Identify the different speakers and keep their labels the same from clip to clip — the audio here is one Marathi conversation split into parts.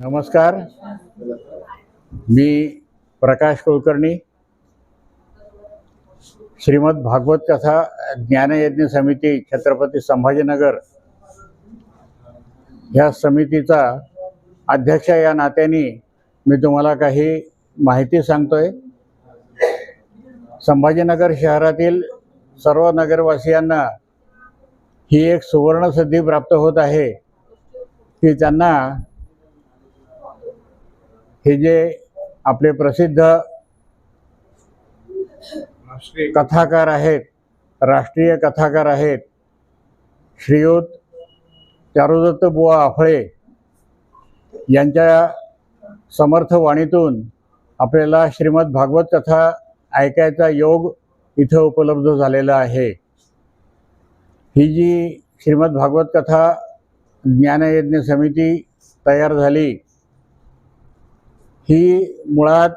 Speaker 1: नमस्कार. मी प्रकाश कुलकर्णी श्रीमद भागवत कथा ज्ञानयज्ञ समिती छत्रपती संभाजीनगर. ह्या समितीचा अध्यक्ष या नात्याने मी तुम्हाला काही माहिती सांगतोय. संभाजीनगर शहरातील सर्व नगरवासियांना ही एक सुवर्णसिद्धी प्राप्त होत आहे की त्यांना हे जे आपले प्रसिद्ध कथाकार आहेत राष्ट्रीय कथाकार आहेत श्रीयुत चारुदत्त बुवा आफळे यांच्या समर्थ वाणीतून आपल्याला श्रीमद भागवत कथा ऐकायचा योग इथं उपलब्ध झालेला आहे. ही जी श्रीमद भागवत कथा ज्ञानयज्ञ समिती तयार झाली ही मुळात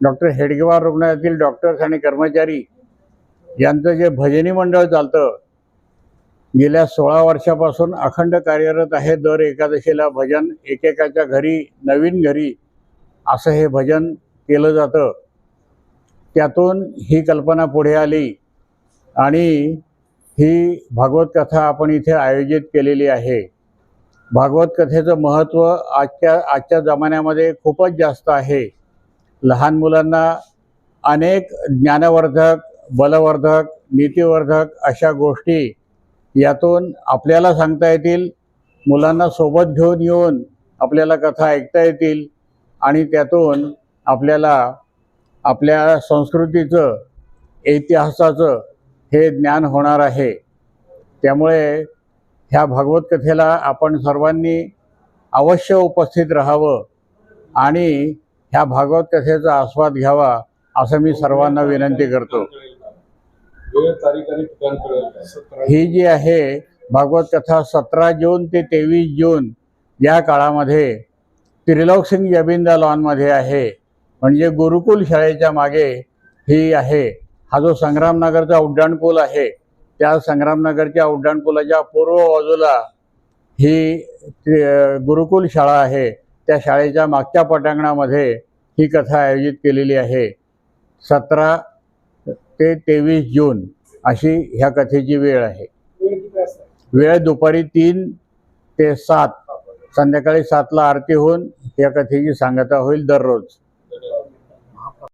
Speaker 1: डॉक्टर हेडगेवार रुग्णालयातील डॉक्टर्स आणि कर्मचारी यांचं जे भजनी मंडळ चालतं गेल्या सोळा वर्षापासून अखंड कार्यरत आहे दर एकादशीला भजन एकेकाच्या घरी नवीन घरी असं हे भजन केलं जातं. त्यातून ही कल्पना पुढे आली आणि ही भागवत कथा आपण इथे आयोजित केलेली आहे. भागवत कथेचं महत्त्व आजच्या आजच्या जमान्यामध्ये खूपच जास्त आहे. लहान मुलांना अनेक ज्ञानवर्धक बलवर्धक नीतिवर्धक अशा गोष्टी यातून आपल्याला सांगता येतील मुलांना सोबत घेऊन येऊन आपल्याला कथा ऐकता येतील आणि त्यातून आपल्याला आपल्या संस्कृतीचं इतिहासाचं हे ज्ञान होणार आहे. त्यामुळे ह्या भागवत कथेला आपण सर्वांनी अवश्य उपस्थित राहावं आणि ह्या भागवत कथेचा आस्वाद घ्यावा असं मी सर्वांना विनंती करतो. ही जी आहे भागवत कथा सतरा जून ते तेवीस जून या काळामध्ये त्रिलोक सिंग जबिंदा लॉनमध्ये आहे. म्हणजे गुरुकुल शाळेच्या मागे ही आहे. हा जो संग्रामनगरचा उड्डाणपूल आहे. त्या संग्रामनगरच्या उड्डाणपुलाच्या पूर्व बाजूला ही गुरुकुल शाळा आहे. त्या शाळेच्या मागच्या पटांगणामध्ये ही कथा आयोजित केलेली आहे. सतरा ते तेवीस जून अशी ह्या कथेची वेळ आहे. वेळ दुपारी तीन ते सात संध्याकाळी सातला आरती होऊन या कथेची सांगता होईल दररोज.